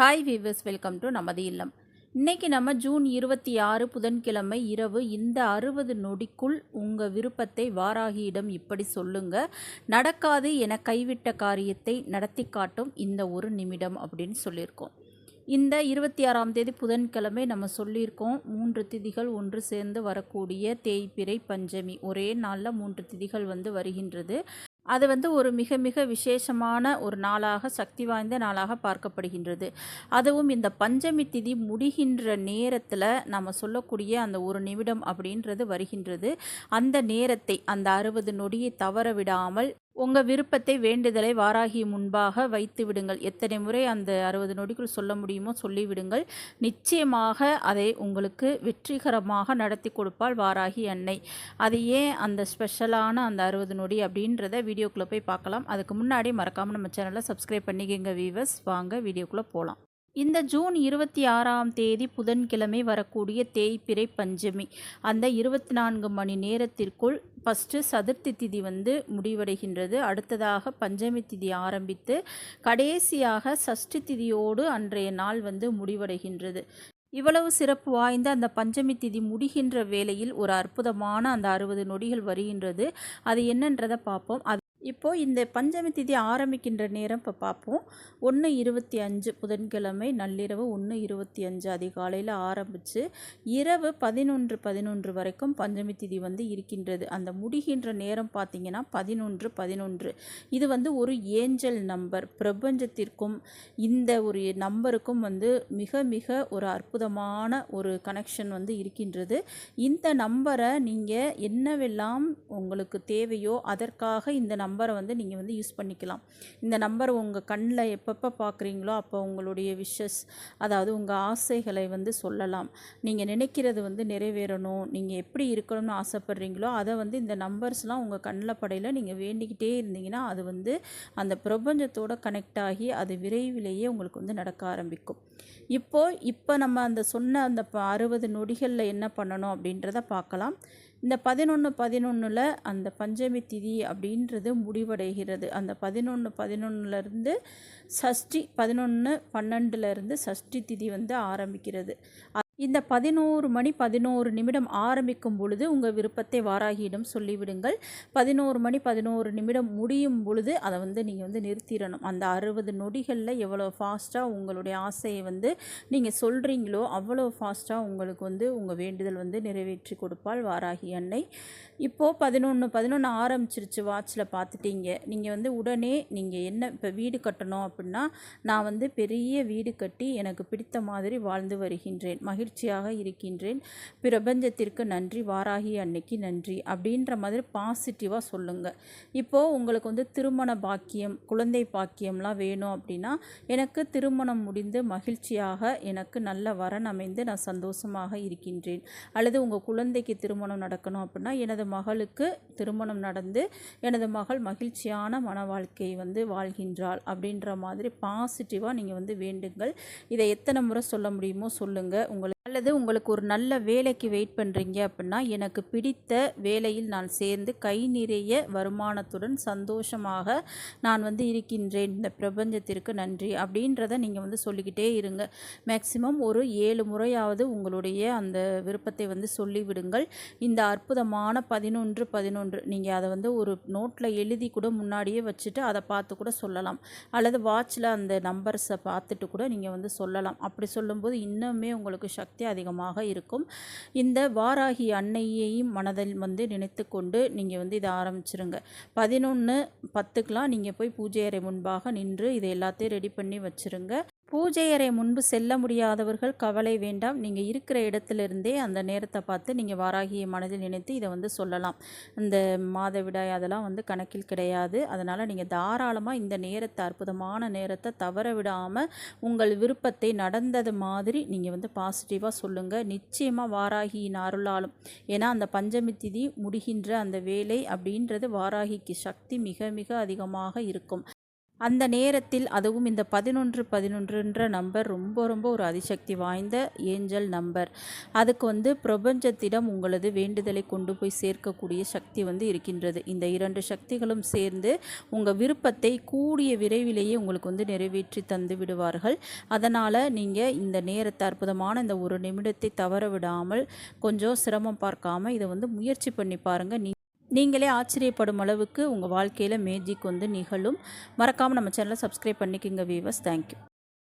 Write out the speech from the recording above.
Hi viewers welcome to நமது இல்லம். இன்றைக்கி நம்ம ஜூன் இருபத்தி ஆறு புதன்கிழமை இரவு இந்த அறுபது நொடிக்குள் உங்கள் விருப்பத்தை வாராகியிடம் இப்படி சொல்லுங்க. நடக்காது என கைவிட்ட காரியத்தை நடத்தி காட்டும் இந்த ஒரு நிமிடம் அப்படின்னு சொல்லியிருக்கோம். இந்த இருபத்தி ஆறாம் தேதி புதன்கிழமை நம்ம சொல்லியிருக்கோம். மூன்று திதிகள் ஒன்று சேர்ந்து வரக்கூடிய தேய்பிறை பஞ்சமி. ஒரே நாளில் மூன்று திதிகள் வந்து வருகின்றது. அது வந்து ஒரு மிக மிக விசேஷமான ஒரு நாளாக சக்தி வாய்ந்த நாளாக பார்க்கப்படுகின்றது. அதுவும் இந்த பஞ்சமி திதி முடிகின்ற நேரத்தில் நம்ம சொல்லக்கூடிய அந்த ஒரு நிமிடம் அப்படின்றது வருகின்றது. அந்த நேரத்தை அந்த அறுபது நொடியை தவற விடாமல் உங்கள் விருப்பத்தை வேண்டுதலை வாராகி முன்பாக வைத்து விடுங்கள். எத்தனை முறை அந்த அறுபது நொடிக்குள் சொல்ல முடியுமோ சொல்லிவிடுங்கள் நிச்சயமாக அதை உங்களுக்கு வெற்றிகரமாக நடத்தி கொடுப்பாள் வாராகி அன்னை. அது ஏன் அந்த ஸ்பெஷலான அந்த அறுபது நொடி அப்படின்றத வீடியோக்குள்ளே போய் பார்க்கலாம். அதுக்கு முன்னாடி மறக்காமல் நம்ம சேனலை சப்ஸ்கிரைப் பண்ணிக்கங்க வீவர்ஸ் வாங்க வீடியோக்குள்ளே போகலாம் இந்த ஜூன் இருபத்தி ஆறாம் தேதி புதன்கிழமை வரக்கூடிய தேய்பிறை பஞ்சமி. அந்த இருபத்தி நான்கு மணி நேரத்திற்குள் ஃபஸ்ட்டு சதுர்த்தி திதி வந்து முடிவடைகின்றது. அடுத்ததாக பஞ்சமி திதி ஆரம்பித்து கடைசியாக சஷ்டி திதியோடு அன்றைய நாள் வந்து முடிவடைகின்றது. இவ்வளவு சிறப்பு வாய்ந்த அந்த பஞ்சமி திதி முடிகின்ற வேளையில் ஒரு அற்புதமான அந்த அறுபது நொடிகள் வருகின்றது. அது என்னன்றதை பார்ப்போம். அது இப்போது இந்த பஞ்சமி திதி ஆரம்பிக்கின்ற நேரம் இப்போ பார்ப்போம் ஒன்று இருபத்தி அஞ்சு புதன்கிழமை நள்ளிரவு ஒன்று இருபத்தி அஞ்சு அதிகாலையில் ஆரம்பித்து இரவு பதினொன்று பதினொன்று வரைக்கும் பஞ்சமி திதி வந்து இருக்கின்றது. அந்த முடிகின்ற நேரம் பார்த்திங்கன்னா பதினொன்று பதினொன்று. இது வந்து ஒரு ஏஞ்சல் நம்பர். பிரபஞ்சத்திற்கும் இந்த ஒரு நம்பருக்கும் வந்து மிக மிக ஒரு அற்புதமான ஒரு கனெக்ஷன் வந்து இருக்கின்றது. இந்த நம்பரை நீங்கள் என்னவெல்லாம் உங்களுக்கு தேவையோ அதற்காக இந்த நம்பர் நம்பரை வந்து நீங்கள் வந்து யூஸ் பண்ணிக்கலாம். இந்த நம்பர் உங்கள் கண்ணில் எப்பப்போ பார்க்குறீங்களோ அப்போ உங்களுடைய விஷஸ் அதாவது உங்கள் ஆசைகளை வந்து சொல்லலாம். நீங்கள் நினைக்கிறது வந்து நிறைவேறணும். நீங்கள் எப்படி இருக்கணும்னு ஆசைப்பட்றீங்களோ அதை வந்து இந்த நம்பர்ஸ்லாம் உங்கள் கண்ணில் படையில் நீங்கள் வேண்டிக்கிட்டே இருந்தீங்கன்னா அது வந்து அந்த பிரபஞ்சத்தோட கனெக்ட் ஆகி அது விரைவிலேயே உங்களுக்கு வந்து நடக்க ஆரம்பிக்கும். இப்போது இப்போ நம்ம அந்த சொன்ன அந்த அறுபது நொடிகளில் என்ன பண்ணணும் அப்படின்றத பார்க்கலாம். இந்த பதினொன்று பதினொன்றில் அந்த பஞ்சமி திதி அப்படின்றது முடிவடைகிறது. அந்த பதினொன்று பதினொன்றுலேருந்து சஷ்டி பதினொன்று பன்னெண்டுலேருந்து சஷ்டி திதி வந்து ஆரம்பிக்கிறது. இந்த பதினோரு மணி பதினோரு நிமிடம் ஆரம்பிக்கும் பொழுது உங்கள் விருப்பத்தை வாராகியிடம் சொல்லிவிடுங்கள். பதினோரு மணி பதினோரு நிமிடம் முடியும் பொழுது அதை வந்து நீங்கள் வந்து நிறுத்திடணும். அந்த அறுபது நொடிகளில் எவ்வளோ ஃபாஸ்ட்டாக உங்களுடைய ஆசையை வந்து நீங்கள் சொல்கிறீங்களோ அவ்வளோ ஃபாஸ்ட்டாக உங்களுக்கு வந்து உங்கள் வேண்டுதல் வந்து நிறைவேற்றி கொடுப்பாள் வாராகி அன்னை. இப்போது பதினொன்று பதினொன்று ஆரம்பிச்சிருச்சு வாட்சில் பார்த்துட்டீங்க. நீங்கள் வந்து உடனே நீங்கள் என்ன இப்போ வீடு கட்டணும் அப்படின்னா நான் வந்து பெரிய வீடு கட்டி எனக்கு பிடித்த மாதிரி வாழ்ந்து வருகின்றேன். மகிழ்ச்சியாக இருக்கின்றேன். பிரபஞ்சத்திற்கு நன்றி வாராகி அன்னைக்கு நன்றி அப்படின்ற மாதிரி பாசிட்டிவாக சொல்லுங்கள் இப்போது உங்களுக்கு வந்து திருமண பாக்கியம் குழந்தை பாக்கியம்லாம் வேணும் அப்படின்னா எனக்கு திருமணம் முடிந்து மகிழ்ச்சியாக எனக்கு நல்ல வரன் அமைந்து நான் சந்தோஷமாக இருக்கின்றேன். அல்லது உங்கள் குழந்தைக்கு திருமணம் நடக்கணும் அப்படின்னா எனது மகளுக்கு திருமணம் நடந்து எனது மகள் மகிழ்ச்சியான மன வாழ்க்கையை வந்து வாழ்கின்றாள் அப்படின்ற மாதிரி பாசிட்டிவாக நீங்கள் வந்து வேண்டுங்கள். இதை எத்தனை முறை சொல்ல முடியுமோ சொல்லுங்கள் உங்களுக்கு அல்லது உங்களுக்கு ஒரு நல்ல வேலைக்கு வெயிட் பண்ணுறீங்க அப்படின்னா எனக்கு பிடித்த வேலையில் நான் சேர்ந்து கை நிறைய வருமானத்துடன் சந்தோஷமாக நான் வந்து இருக்கின்றேன். இந்த பிரபஞ்சத்திற்கு நன்றி. அப்படின்றத நீங்கள் வந்து சொல்லிக்கிட்டே இருங்க. மேக்சிமம் ஒரு ஏழு முறையாவது உங்களுடைய அந்த விருப்பத்தை வந்து சொல்லிவிடுங்கள். இந்த அற்புதமான பதினொன்று பதினொன்று நீங்கள் அதை வந்து ஒரு நோட்டில் எழுதி கூட முன்னாடியே வச்சுட்டு அதை பார்த்து கூட சொல்லலாம். அல்லது வாட்சில் அந்த நம்பர்ஸை பார்த்துட்டு கூட நீங்கள் வந்து சொல்லலாம். அப்படி சொல்லும்போது இன்னுமே உங்களுக்கு சக்தி அதிகமாக இருக்கும். இந்த வாராகி அன்னையையும் மனதில் வந்து நினைத்து கொண்டு நீங்கள் வந்து இதை ஆரம்பிச்சிருங்க. பதினொன்று பத்துக்கெலாம் நீங்கள் போய் பூஜை அறை முன்பாக நின்று இதை எல்லாத்தையும் ரெடி பண்ணி வச்சுருங்க. பூஜை அறை முன்பு செல்ல முடியாதவர்கள் கவலை வேண்டாம். நீங்கள் இருக்கிற இடத்துலேருந்தே அந்த நேரத்தை பார்த்து நீங்கள் வாராகியை மனதில் நினைத்து இதை வந்து சொல்லலாம். இந்த மாதவிடாய் அதெல்லாம் வந்து கணக்கில் கிடையாது. அதனால் நீங்கள் தாராளமாக இந்த நேரத்தை அற்புதமான நேரத்தை தவற விடாமல் உங்கள் விருப்பத்தை நடந்தது மாதிரி நீங்கள் வந்து பாசிட்டிவாக சொல்லுங்கள் நிச்சயமாக வாராகியின் அருளாலும். ஏன்னா அந்த பஞ்சமி திதி முடிகின்ற அந்த வேலை அப்படின்றது வாராகிக்கு சக்தி மிக மிக அதிகமாக இருக்கும். அந்த நேரத்தில் அதுவும் இந்த பதினொன்று பதினொன்றுன்ற நம்பர் ரொம்ப ரொம்ப ஒரு அதிசக்தி வாய்ந்த ஏஞ்சல் நம்பர். அதுக்கு வந்து பிரபஞ்சத்திடம் உங்களது வேண்டுதலை கொண்டு போய் சேர்க்கக்கூடிய சக்தி வந்து இருக்கின்றது. இந்த இரண்டு சக்திகளும் சேர்ந்து உங்கள் விருப்பத்தை கூடிய விரைவிலேயே உங்களுக்கு வந்து நிறைவேற்றி தந்து விடுவார்கள். அதனால் நீங்கள் இந்த நேரத்தை அற்புதமான இந்த ஒரு நிமிடத்தை தவற விடாமல் கொஞ்சம் சிரமம் பார்க்காம இதை வந்து முயற்சி பண்ணி பாருங்கள் நீ நீங்களே ஆச்சரியப்படும் அளவுக்கு உங்கள் வாழ்க்கையில் மேஜிக் வந்து நிகழும். மறக்காமல் நம்ம சேனலை சப்ஸ்கிரைப் பண்ணிக்கோங்க வீவர்ஸ் தேங்க்யூ